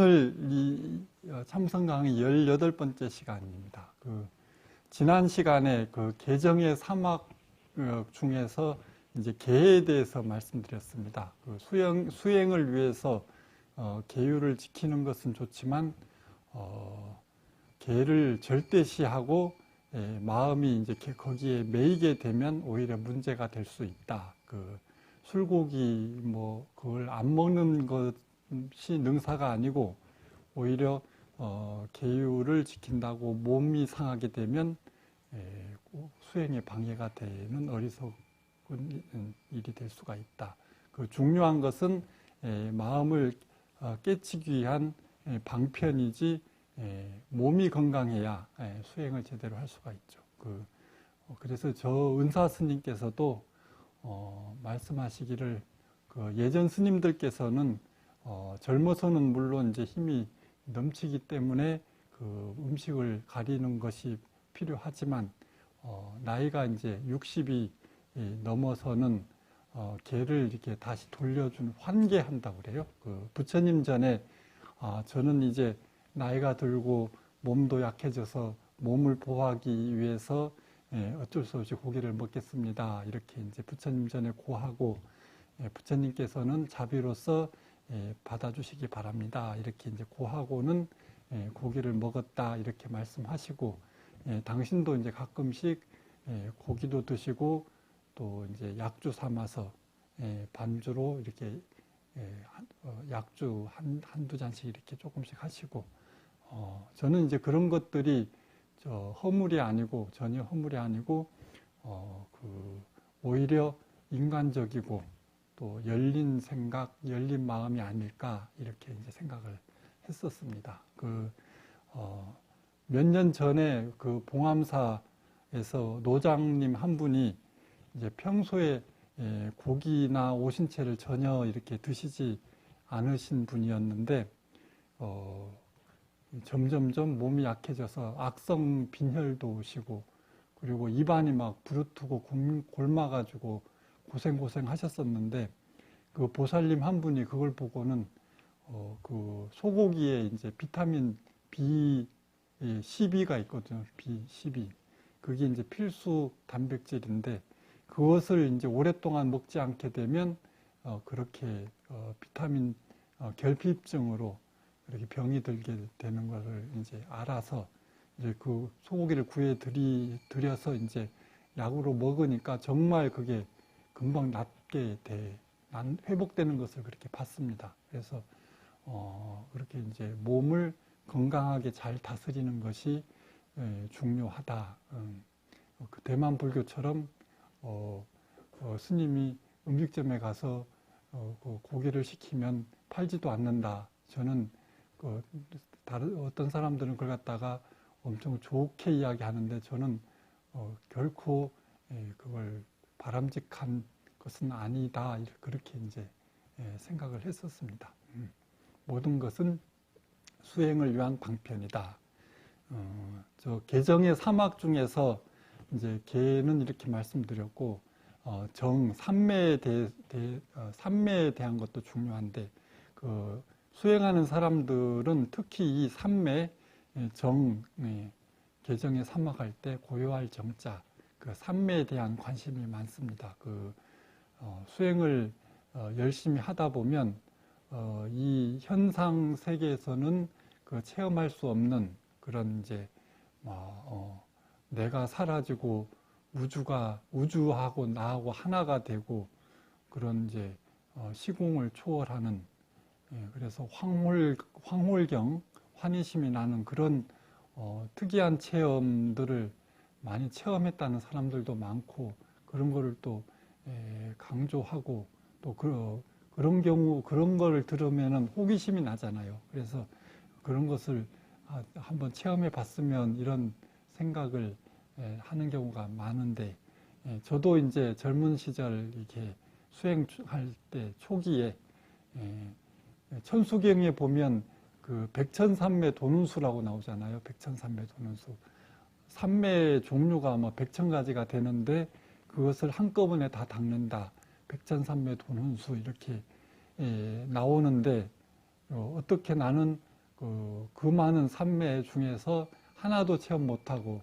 오늘 이 어, 참선 강의 18번째 시간입니다. 그 지난 시간에 그 개정의 사막 어, 중에서 이제 개에 대해서 말씀드렸습니다. 그 수행, 수행을 위해서 어, 계율을 지키는 것은 좋지만 어, 개를 절대시하고 예, 마음이 이제 거기에 매이게 되면 오히려 문제가 될 수 있다. 그 술고기 뭐 그걸 안 먹는 것 이 능사가 아니고 오히려 어, 계율을 지킨다고 몸이 상하게 되면 예, 수행에 방해가 되는 어리석은 일이 될 수가 있다. 그 중요한 것은 예, 마음을 어, 깨치기 위한 예, 방편이지 예, 몸이 건강해야 예, 수행을 제대로 할 수가 있죠. 그, 어, 그래서 저 은사 스님께서도 어, 말씀하시기를 그 예전 스님들께서는 어, 젊어서는 물론 이제 힘이 넘치기 때문에 그 음식을 가리는 것이 필요하지만 어, 나이가 이제 60이 넘어서는 어, 개를 이렇게 다시 돌려준 환개한다고 그래요. 그 부처님 전에 아, 저는 이제 나이가 들고 몸도 약해져서 몸을 보호하기 위해서 예, 어쩔 수 없이 고기를 먹겠습니다. 이렇게 이제 부처님 전에 고하고 예, 부처님께서는 자비로서 예, 받아주시기 바랍니다. 이렇게 이제 고하고는 예, 고기를 먹었다 이렇게 말씀하시고 예, 당신도 이제 가끔씩 예, 고기도 드시고 또 이제 약주 삼아서 예, 반주로 이렇게 예, 한, 어, 약주 한, 한두 잔씩 이렇게 조금씩 하시고 어, 저는 이제 그런 것들이 저 허물이 아니고 전혀 허물이 아니고 어, 그 오히려 인간적이고 또 열린 생각, 열린 마음이 아닐까 이렇게 이제 생각을 했었습니다. 그 어, 몇 년 전에 그 봉암사에서 노장님 한 분이 이제 평소에 예, 고기나 오신채를 전혀 이렇게 드시지 않으신 분이었는데 어, 점점점 몸이 약해져서 악성 빈혈도 오시고 그리고 입안이 막 부르트고 골마가지고 고생고생 하셨었는데 그 보살님 한 분이 그걸 보고는 어, 그 소고기에 이제 비타민 B12가 있거든요. B12. 그게 이제 필수 단백질인데 그것을 이제 오랫동안 먹지 않게 되면 어, 그렇게 어, 비타민 어, 결핍증으로 이렇게 병이 들게 되는 것을 이제 알아서 이제 그 소고기를 구해 드리, 드려서 이제 약으로 먹으니까 정말 그게 금방 낫게 돼, 회복되는 것을 그렇게 봤습니다. 그래서, 어, 그렇게 이제 몸을 건강하게 잘 다스리는 것이 예, 중요하다. 음, 그 대만 불교처럼, 어, 어, 스님이 음식점에 가서 어, 그 고기를 시키면 팔지도 않는다. 저는 그 다른 어떤 사람들은 그걸 갖다가 엄청 좋게 이야기하는데 저는 어, 결코 예, 그걸 바람직한 것은 아니다 그렇게 이제 예, 생각을 했었습니다. 음. 모든 것은 수행을 위한 방편이다. 어, 저 개정의 사막 중에서 이제 개는 이렇게 말씀드렸고 어, 정 삼매에 대, 대 어, 삼매에 대한 것도 중요한데 그 수행하는 사람들은 특히 이 삼매 예, 정 예, 개정에 사막할 때 고요할 정자 그 삼매에 대한 관심이 많습니다. 그 어, 수행을 어, 열심히 하다 보면 어, 이 현상 세계에서는 그 체험할 수 없는 그런 이제 뭐, 어, 내가 사라지고 우주가 우주하고 나하고 하나가 되고 그런 이제 어, 시공을 초월하는 예, 그래서 황홀, 황홀경, 환희심이 나는 그런 어, 특이한 체험들을 많이 체험했다는 사람들도 많고 그런 거를 또 에, 강조하고 또 그, 그런 경우 그런 거를 들으면은 호기심이 나잖아요. 그래서 그런 것을 아, 한번 체험해 봤으면 이런 생각을 에, 하는 경우가 많은데 에, 저도 이제 젊은 시절 이렇게 수행할 때 초기에 천수경에 보면 그 백천삼매 도는수라고 나오잖아요. 백천삼매 도는수. 삼매의 종류가 아마 백천 가지가 되는데 그것을 한꺼번에 다 닦는다. 백천삼매 도는수 이렇게 예, 나오는데 어, 떻게 나는 그, 그 많은 산매 중에서 하나도 체험 못하고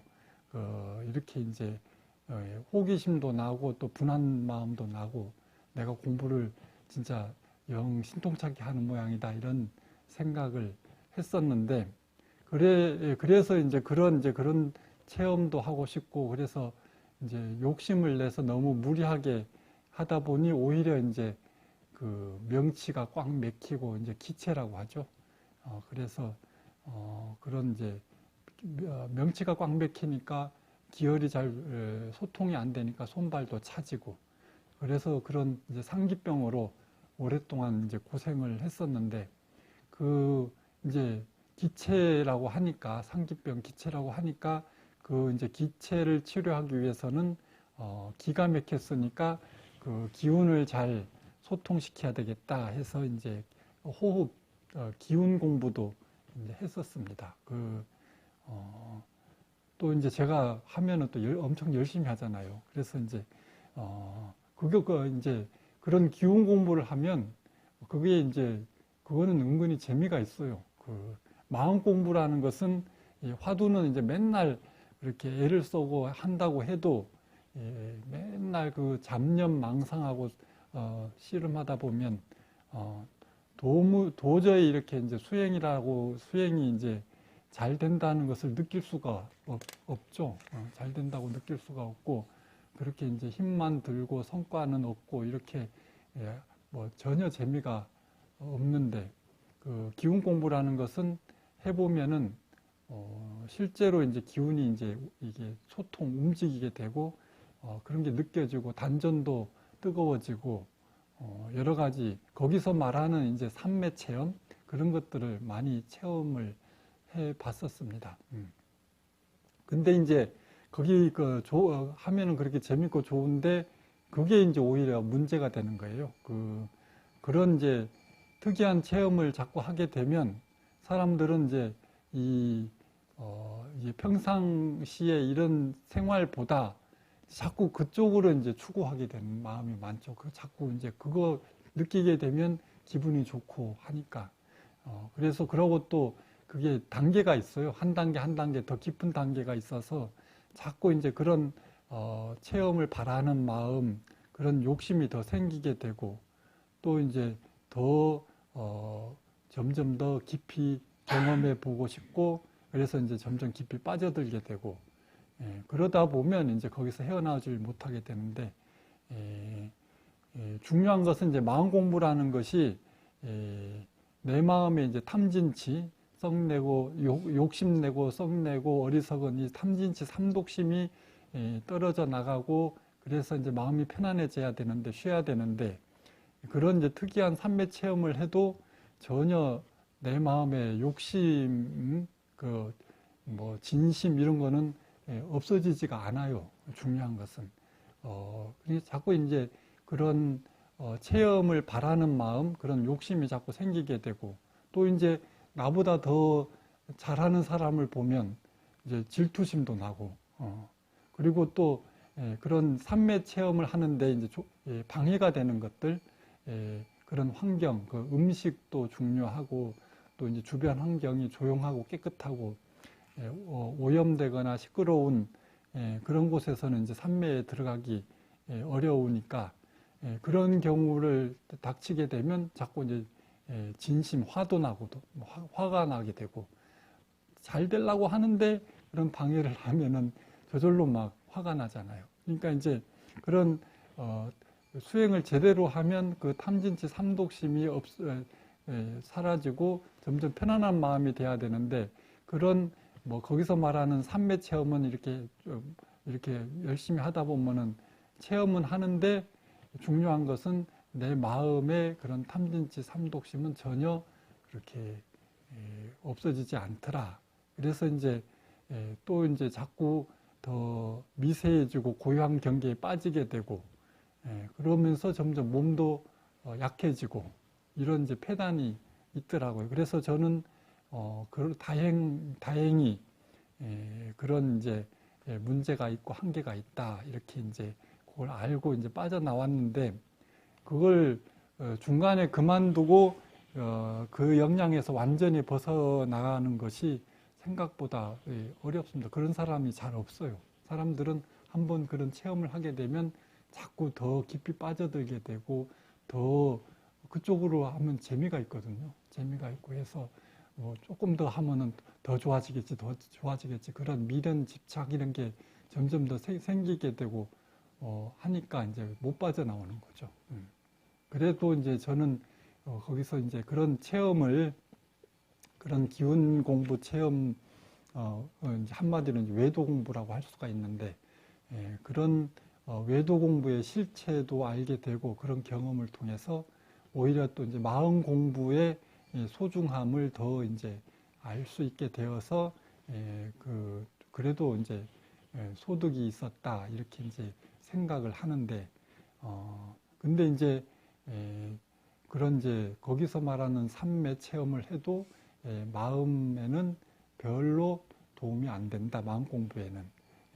그 이렇게 이제 어, 호기심도 나고 또 분한 마음도 나고 내가 공부를 진짜 영 신통찮게 하는 모양이다 이런 생각을 했었는데 그래 예, 그래서 이제 그런 이제 그런 체험도 하고 싶고 그래서 이제 욕심을 내서 너무 무리하게 하다 보니 오히려 이제 그 명치가 꽉 맥히고 이제 기체라고 하죠. 어, 그래서 어, 그런 이제 어, 명치가 꽉 맥히니까 기혈이 잘 에, 소통이 안 되니까 손발도 차지고 그래서 그런 이제 상기병으로 오랫동안 이제 고생을 했었는데 그 이제 기체라고 하니까 상기병 기체라고 하니까 그 이제 기체를 치료하기 위해서는 어 기가 막혔으니까 그 기운을 잘 소통시켜야 되겠다 해서 이제 호흡 어 기운 공부도 이제 했었습니다. 그 어, 또 이제 제가 하면은 또 열, 엄청 열심히 하잖아요. 그래서 이제 어, 그게 그 이제 그런 기운 공부를 하면 그게 이제 그거는 은근히 재미가 있어요. 그 마음 공부라는 것은 이 화두는 이제 맨날 이렇게 애를 쓰고 한다고 해도 예, 맨날 그 잡념 망상하고 어, 씨름하다 보면 어, 도무, 도저히 이렇게 이제 수행이라고 수행이 이제 잘 된다는 것을 느낄 수가 없, 없죠. 어, 잘 된다고 느낄 수가 없고 그렇게 이제 힘만 들고 성과는 없고 이렇게 예, 뭐 전혀 재미가 없는데 그 기운 공부라는 것은 해보면은 어, 실제로 이제 기운이 이제 이게 소통 움직이게 되고 어, 그런 게 느껴지고 단전도 뜨거워지고 어, 여러 가지 거기서 말하는 이제 삼매 체험 그런 것들을 많이 체험을 해 봤었습니다. 음. 근데 이제 거기 그 조, 어, 하면은 그렇게 재밌고 좋은데 그게 이제 오히려 문제가 되는 거예요. 그 그런 이제 특이한 체험을 자꾸 하게 되면 사람들은 이제 이 어, 이제 평상시에 이런 생활보다 자꾸 그쪽으로 이제 추구하게 되는 마음이 많죠. 그 자꾸 이제 그거 느끼게 되면 기분이 좋고 하니까. 어, 그래서 그러고 또 그게 단계가 있어요. 한 단계 한 단계 더 깊은 단계가 있어서 자꾸 이제 그런 어, 체험을 바라는 마음, 그런 욕심이 더 생기게 되고 또 이제 더 어, 점점 더 깊이 경험해 보고 싶고 그래서 이제 점점 깊이 빠져들게 되고 예, 그러다 보면 이제 거기서 헤어나오질 못하게 되는데 예, 예, 중요한 것은 이제 마음 공부라는 것이 예, 내 마음에 이제 탐진치 썩내고 욕, 욕심내고 썩내고 어리석은 이 탐진치 삼독심이 예, 떨어져 나가고 그래서 이제 마음이 편안해져야 되는데 쉬어야 되는데 그런 이제 특이한 삼매 체험을 해도 전혀 내 마음에 욕심 그 뭐 진심 이런 거는 예, 없어지지가 않아요. 중요한 것은 어 자꾸 이제 그런 어, 체험을 바라는 마음 그런 욕심이 자꾸 생기게 되고 또 이제 나보다 더 잘하는 사람을 보면 이제 질투심도 나고 어, 그리고 또 예, 그런 삼매 체험을 하는데 이제 조, 예, 방해가 되는 것들 예, 그런 환경 그 음식도 중요하고 또 이제 주변 환경이 조용하고 깨끗하고 예, 어, 오염되거나 시끄러운 예, 그런 곳에서는 이제 산매에 들어가기 예, 어려우니까 그런 경우를 닥치게 되면 자꾸 이제 진심 화도 나고도 뭐 화가 나게 되고 잘 되려고 하는데 그런 방해를 하면은 저절로 막 화가 나잖아요. 그러니까 이제 그런 어, 수행을 제대로 하면 그 탐진치 삼독심이 없, 에, 사라지고 점점 편안한 마음이 돼야 되는데 그런 뭐 거기서 말하는 삼매 체험은 이렇게 좀 이렇게 열심히 하다 보면은 체험은 하는데 중요한 것은 내 마음의 그런 탐진치 삼독심은 전혀 그렇게 없어지지 않더라. 그래서 이제 또 이제 자꾸 더 미세해지고 고요한 경계에 빠지게 되고 그러면서 점점 몸도 어, 약해지고 이런 이제 폐단이 있더라고요. 그래서 저는 어, 그 다행, 다행히, 에, 그런 이제 예, 문제가 있고 한계가 있다. 이렇게 이제 그걸 알고 이제 빠져나왔는데, 그걸 어, 중간에 그만두고 어, 그 역량에서 완전히 벗어나가는 것이 생각보다 예, 어렵습니다. 그런 사람이 잘 없어요. 사람들은 한번 그런 체험을 하게 되면 자꾸 더 깊이 빠져들게 되고 더 그쪽으로 하면 재미가 있거든요. 재미가 있고 해서 뭐 조금 더 하면은 더 좋아지겠지, 더 좋아지겠지. 그런 미련 집착 이런 게 점점 더 생- 생기게 되고 어, 하니까 이제 못 빠져나오는 거죠. 음. 그래도 이제 저는 어, 거기서 이제 그런 체험을 그런 기운 공부 체험 어, 어, 한마디로 이제 외도 공부라고 할 수가 있는데 예, 그런 어, 외도 공부의 실체도 알게 되고 그런 경험을 통해서 오히려 또 이제 마음 공부의 이 소중함을 더 이제 알 수 있게 되어서 예, 그 그래도 이제 예, 소득이 있었다 이렇게 이제 생각을 하는데 어 근데 이제 예, 그런 이제 거기서 말하는 삼매 체험을 해도 예, 마음에는 별로 도움이 안 된다 마음 공부에는.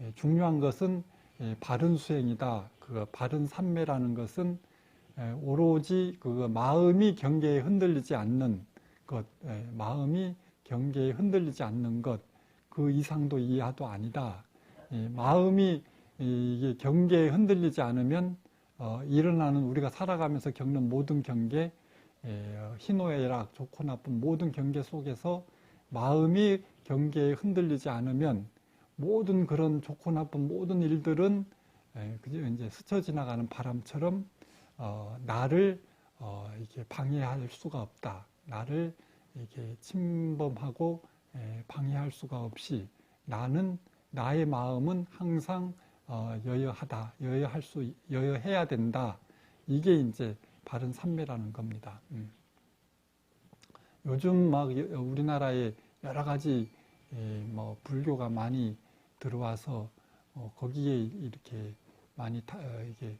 예, 중요한 것은 예, 바른 수행이다. 그 바른 삼매라는 것은 예, 오로지 그 마음이 경계에 흔들리지 않는 것, 예, 마음이 경계에 흔들리지 않는 것, 그 이상도 이하도 아니다. 예, 마음이 이게 경계에 흔들리지 않으면 어, 일어나는 우리가 살아가면서 겪는 모든 경계, 희노애락, 좋고 나쁜 모든 경계 속에서 마음이 경계에 흔들리지 않으면 모든 그런 좋고 나쁜 모든 일들은 예, 그저 이제 스쳐 지나가는 바람처럼 어, 나를 어, 이렇게 방해할 수가 없다. 나를 이렇게 침범하고 에, 방해할 수가 없이 나는 나의 마음은 항상 어, 여여하다, 여여할 수, 여여해야 된다. 이게 이제 바른 삼매라는 겁니다. 음. 요즘 막 여- 우리나라에 여러 가지 에, 뭐 불교가 많이 들어와서 어, 거기에 이렇게 많이 타, 어, 이게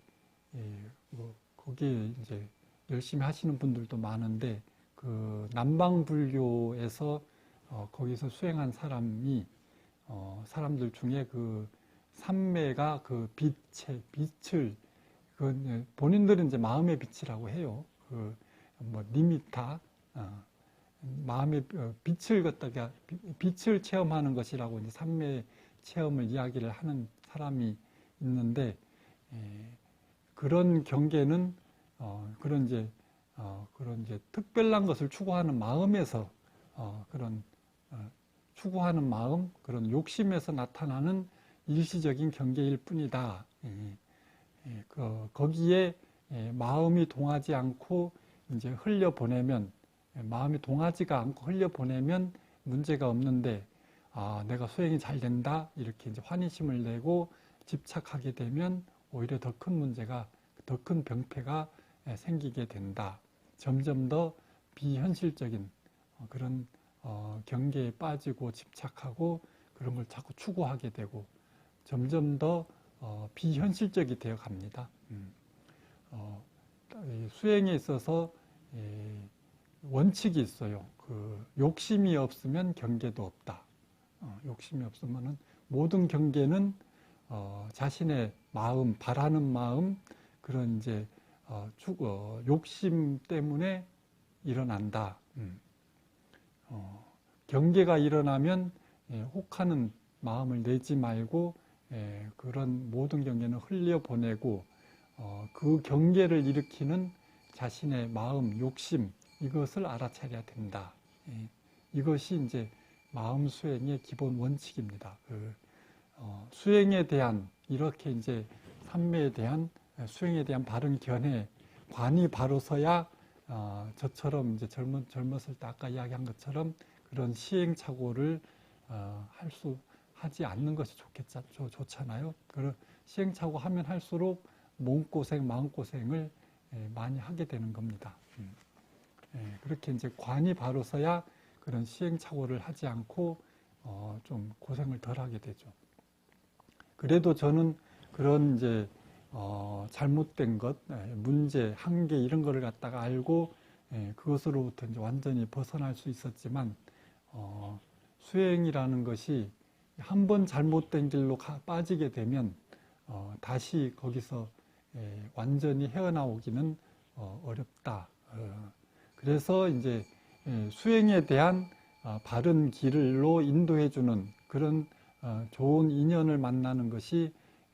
예, 뭐 거기에 이제 열심히 하시는 분들도 많은데 그 남방 불교에서 어, 거기서 수행한 사람이 어, 사람들 중에 그 삼매가 그 빛의 빛을 그 본인들은 이제 마음의 빛이라고 해요. 그 뭐 니미타 어, 마음의 어, 빛을 갖다가 비- 빛을 체험하는 것이라고 이제 삼매 체험을 이야기를 하는 사람이 있는데 예, 그런 경계는 어, 그런 이제 어, 그런 이제 특별한 것을 추구하는 마음에서 어, 그런 어, 추구하는 마음 그런 욕심에서 나타나는 일시적인 경계일 뿐이다. 예, 예, 그, 거기에 예, 마음이 동하지 않고 이제 흘려 보내면 예, 마음이 동하지가 않고 흘려 보내면 문제가 없는데 아 내가 수행이 잘 된다 이렇게 이제 환희심을 내고 집착하게 되면 오히려 더 큰 문제가 더 큰 병폐가 예, 생기게 된다. 점점 더 비현실적인 어, 그런 어, 경계에 빠지고 집착하고 그런 걸 자꾸 추구하게 되고 점점 더 어, 비현실적이 되어 갑니다. 음. 수행에 있어서 예, 원칙이 있어요. 그 욕심이 없으면 경계도 없다. 어, 욕심이 없으면은 모든 경계는 어, 자신의 마음, 바라는 마음, 그런 이제 어, 추, 어, 욕심 때문에 일어난다. 음. 어, 경계가 일어나면 예, 혹하는 마음을 내지 말고 예, 그런 모든 경계는 흘려보내고 어, 그 경계를 일으키는 자신의 마음, 욕심 이것을 알아차려야 된다. 예, 이것이 이제 마음 수행의 기본 원칙입니다. 그, 어, 수행에 대한 이렇게 이제 삼매에 대한 수행에 대한 바른 견해 관이 바로 서야 어, 저처럼 이제 젊은 젊었을 때 아까 이야기한 것처럼 그런 시행착오를 어, 할수 하지 않는 것이 좋겠자 좋, 좋잖아요. 그 시행착오 하면 할수록 몸 고생, 마음 고생을 예, 많이 하게 되는 겁니다. 음. 예, 그렇게 이제 관이 바로 서야 그런 시행착오를 하지 않고 어, 좀 고생을 덜 하게 되죠. 그래도 저는 그런 이제 어, 잘못된 것, 예, 문제, 한계 이런 거를 갖다가 알고 예, 그것으로부터 이제 완전히 벗어날 수 있었지만 어, 수행이라는 것이 한 번 잘못된 길로 가- 빠지게 되면 어, 다시 거기서 예, 완전히 헤어나오기는 어, 어렵다. 어, 그래서 이제 예, 수행에 대한 아, 바른 길로 인도해주는 그런 어, 좋은 인연을 만나는 것이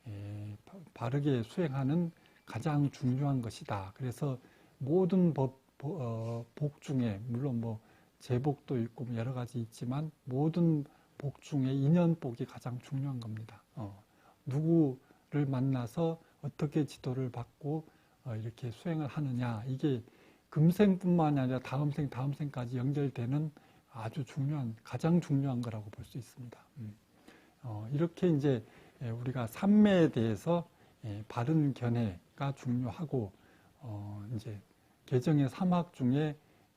예, 바- 바르게 수행하는 가장 중요한 것이다. 그래서 모든 법, 보- 어, 복 중에 물론 뭐 제복도 있고 뭐 여러 가지 있지만 모든 복 중에 인연복이 가장 중요한 겁니다. 어, 누구를 만나서 어떻게 지도를 받고 어, 이렇게 수행을 하느냐 이게 금생뿐만 아니라 다음 생 다음 생까지 연결되는 아주 중요한 가장 중요한 거라고 볼 수 있습니다. 음. 어, 이렇게 이제 예, 우리가 삼매에 대해서 예, 바른 견해가 중요하고 어, 이제 개정의 삼학 중에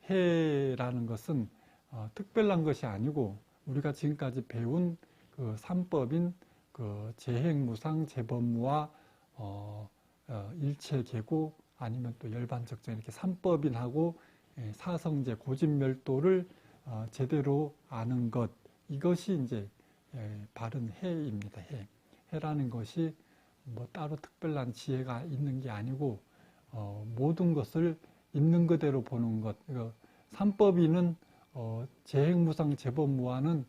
해라는 것은 어, 특별한 것이 아니고 우리가 지금까지 배운 그 삼법인 그 재행무상 재범무와 어, 어, 일체계고 아니면 또 열반적정 이렇게 삼법인하고 예, 사성제 고집멸도를 어, 제대로 아는 것. 이것이 이제 예, 바른 해입니다. 해. 해라는 것이 뭐 따로 특별한 지혜가 있는 게 아니고 어, 모든 것을 있는 그대로 보는 것. 그러니까 삼법인은 어, 재행무상 재범무와는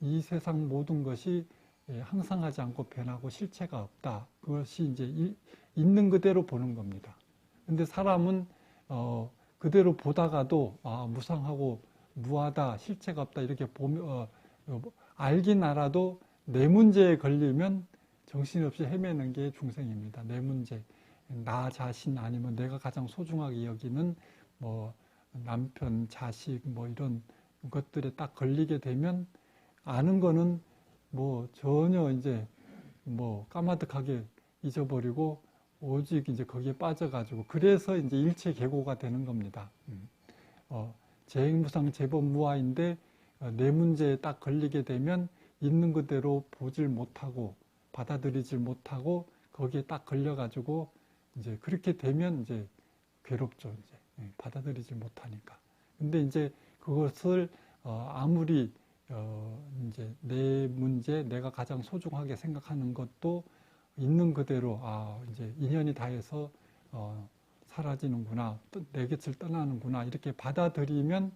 이 세상 모든 것이 예, 항상 하지 않고 변하고 실체가 없다. 그것이 이제 이- 있는 그대로 보는 겁니다. 근데 사람은 어, 그대로 보다가도 아, 무상하고 무하다, 실체가 없다 이렇게 보면 어, 어, 알긴 알아도 내 문제에 걸리면 정신없이 헤매는 게 중생입니다. 내 문제, 나 자신 아니면 내가 가장 소중하게 여기는 뭐 남편, 자식 뭐 이런 것들에 딱 걸리게 되면 아는 거는 뭐 전혀 이제 뭐 까마득하게 잊어버리고 오직 이제 거기에 빠져가지고 그래서 이제 일체 계고가 되는 겁니다. 음. 어, 재행무상 재범무화인데 어, 내 문제에 딱 걸리게 되면 있는 그대로 보질 못하고 받아들이질 못하고 거기에 딱 걸려가지고 이제 그렇게 되면 이제 괴롭죠. 이제 예, 받아들이질 못하니까. 근데 이제 그것을 어, 아무리 어, 이제 내 문제, 내가 가장 소중하게 생각하는 것도 있는 그대로 아 이제 인연이 다해서 어, 사라지는구나, 또내 곁을 떠나는구나 이렇게 받아들이면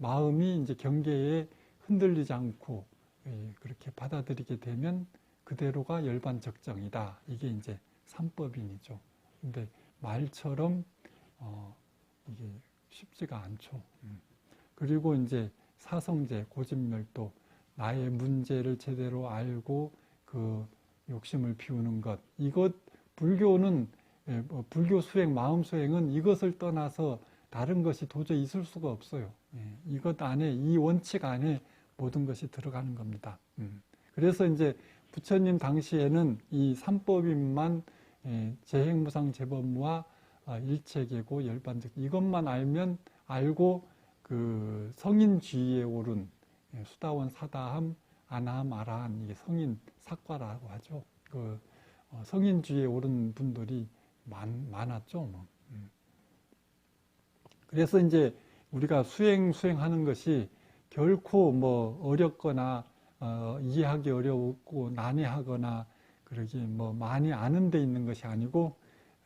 마음이 이제 경계에 흔들리지 않고 예, 그렇게 받아들이게 되면 그대로가 열반 적정이다. 이게 이제 삼법인이죠. 근데 말처럼 어, 이게 쉽지가 않죠. 음. 그리고 이제 사성제, 고집멸도, 나의 문제를 제대로 알고 그 욕심을 비우는 것. 이것 불교는 예, 뭐 불교 수행, 마음 수행은 이것을 떠나서 다른 것이 도저히 있을 수가 없어요. 예, 이것 안에 이 원칙 안에 모든 것이 들어가는 겁니다. 음. 그래서 이제 부처님 당시에는 이 삼법인만 예, 재행무상 재범무와 아, 일체계고 열반적 이것만 알면 알고 그 성인주의에 오른 예, 수다원 사다함 아나함 아라함 이게 성인 사과라고 하죠. 그 어, 성인주의에 오른 분들이 많, 많았죠. 뭐. 음. 그래서 이제 우리가 수행 수행하는 것이 결코 뭐 어렵거나 어, 이해하기 어렵고 난해하거나 그러기 뭐 많이 아는 데 있는 것이 아니고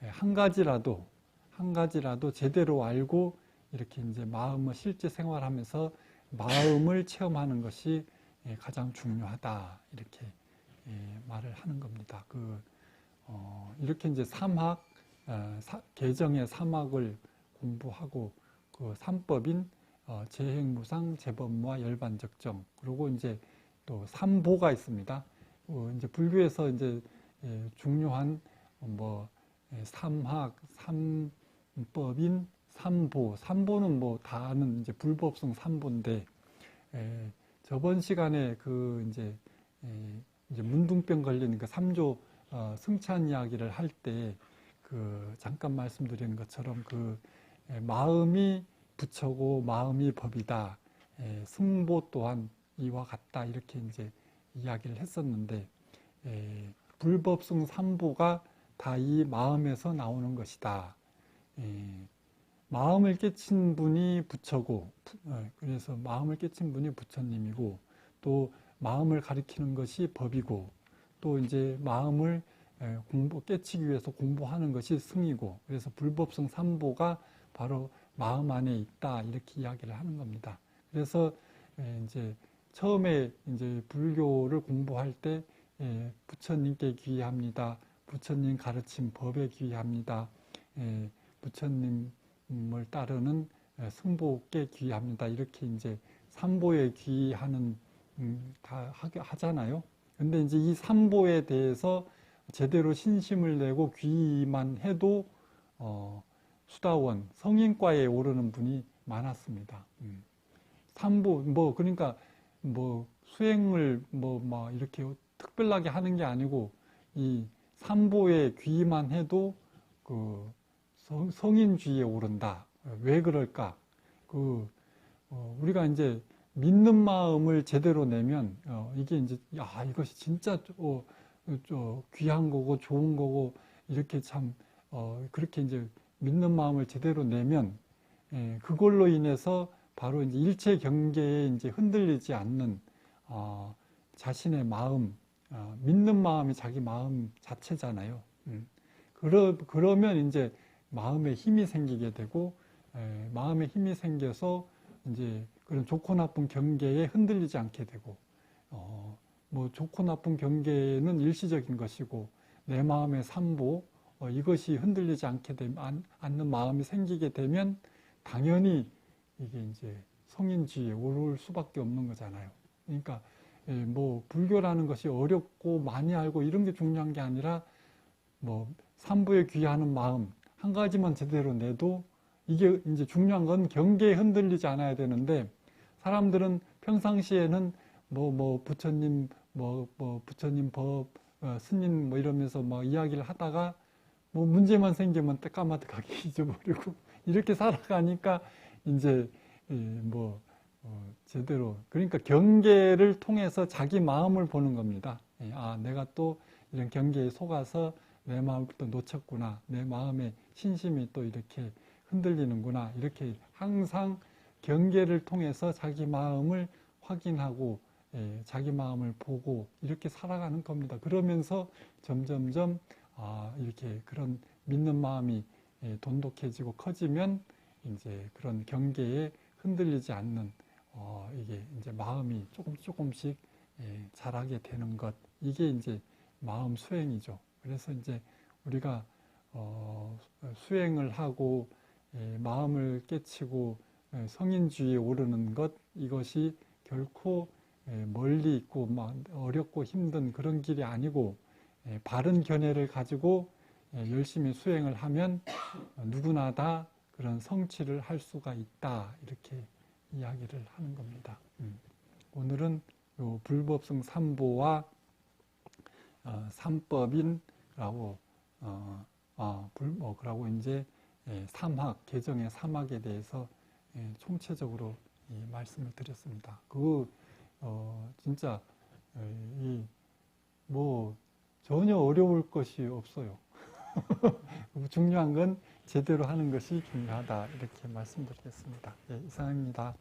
예, 한 가지라도 한 가지라도 제대로 알고 이렇게 이제 마음을 실제 생활하면서 마음을 체험하는 것이 예, 가장 중요하다 이렇게 예, 말을 하는 겁니다. 그 어, 이렇게 이제 삼학 어, 사- 개정의 삼학을 공부하고 그 삼법인 어, 재행무상 재범무와 열반적정 그리고 이제 또 삼보가 있습니다. 어, 이제 불교에서 이제 예, 중요한 뭐 예, 삼학, 삼법인, 삼보. 삼보는 뭐 다 아는 이제 불법성 삼보인데 예, 저번 시간에 그 이제 예, 이제 문둥병 걸리는 그 삼조 어, 승찬 이야기를 할 때 그 잠깐 말씀드린 것처럼 그 예, 마음이 부처고 마음이 법이다. 예, 승보 또한 이와 같다. 이렇게 이제 이야기를 했었는데 예, 불법성 삼보가 다 이 마음에서 나오는 것이다. 예, 마음을 깨친 분이 부처고, 부- 어, 그래서 마음을 깨친 분이 부처님이고, 또 마음을 가리키는 것이 법이고, 또 이제 마음을 예, 공부, 깨치기 위해서 공부하는 것이 승이고, 그래서 불법성 삼보가 바로 마음 안에 있다 이렇게 이야기를 하는 겁니다. 그래서 예, 이제 처음에 이제 불교를 공부할 때 예, 부처님께 귀의합니다. 부처님 가르친 법에 귀의합니다. 예, 부처님을 따르는 예, 승보께 귀의합니다. 이렇게 이제 삼보에 귀의하는 음, 다 하잖아요. 근데 이제 이 삼보에 대해서 제대로 신심을 내고 귀의만 해도 어, 수다원 성인과에 오르는 분이 많았습니다. 음. 삼보 뭐 그러니까 뭐 수행을 뭐 막 이렇게 특별하게 하는 게 아니고 이 삼보에 귀의만 해도 그 성, 성인주의에 오른다. 왜 그럴까? 그 어, 우리가 이제 믿는 마음을 제대로 내면 어, 이게 이제 야 이것이 진짜 어, 저 귀한 거고 좋은 거고 이렇게 참 어, 그렇게 이제 믿는 마음을 제대로 내면 예, 그걸로 인해서 바로 이제 일체 경계에 이제 흔들리지 않는 어, 자신의 마음 어, 믿는 마음이 자기 마음 자체잖아요. 음. 그러, 그러면 이제 마음에 힘이 생기게 되고 에, 마음에 힘이 생겨서 이제 그런 좋고 나쁜 경계에 흔들리지 않게 되고 어, 뭐 좋고 나쁜 경계는 일시적인 것이고 내 마음의 삼보 어, 이것이 흔들리지 않게 되면 안, 않는 마음이 생기게 되면 당연히 이게 이제 성인지에 오를 수밖에 없는 거잖아요. 그러니까 예, 뭐 불교라는 것이 어렵고 많이 알고 이런 게 중요한 게 아니라 뭐 삼부에 귀하는 마음 한 가지만 제대로 내도 이게 이제 중요한 건 경계에 흔들리지 않아야 되는데 사람들은 평상시에는 뭐뭐 부처님 뭐뭐 부처님 법 어, 스님 뭐 이러면서 막 이야기를 하다가 뭐 문제만 생기면 까마득하게 잊어버리고 이렇게 살아가니까 이제 이뭐 어, 제대로 그러니까 경계를 통해서 자기 마음을 보는 겁니다. 예, 아 내가 또 이런 경계에 속아서 내 마음을 또 놓쳤구나. 내 마음의 신심이 또 이렇게 흔들리는구나. 이렇게 항상 경계를 통해서 자기 마음을 확인하고 예, 자기 마음을 보고 이렇게 살아가는 겁니다. 그러면서 점점점 아, 이렇게 그런 믿는 마음이 예, 돈독해지고 커지면 이제 그런 경계에 흔들리지 않는 어, 이게 이제 마음이 조금 조금씩 예, 자라게 되는 것 이게 이제 마음 수행이죠. 그래서 이제 우리가 어, 수행을 하고 예, 마음을 깨치고 예, 성인주의에 오르는 것 이것이 결코 예, 멀리 있고 막 어렵고 힘든 그런 길이 아니고 예, 바른 견해를 가지고 예, 열심히 수행을 하면 누구나 다 그런 성취를 할 수가 있다 이렇게 이야기를 하는 겁니다. 음. 오늘은 요 불법성 삼보와 어, 삼법인라고 어, 어, 불, 뭐, 이제 예, 삼학 개정의 삼학에 대해서 예, 총체적으로 이 말씀을 드렸습니다. 그 어, 진짜 예, 이뭐 전혀 어려울 것이 없어요. 중요한 건 제대로 하는 것이 중요하다 이렇게 말씀드리겠습니다. 예, 이상입니다.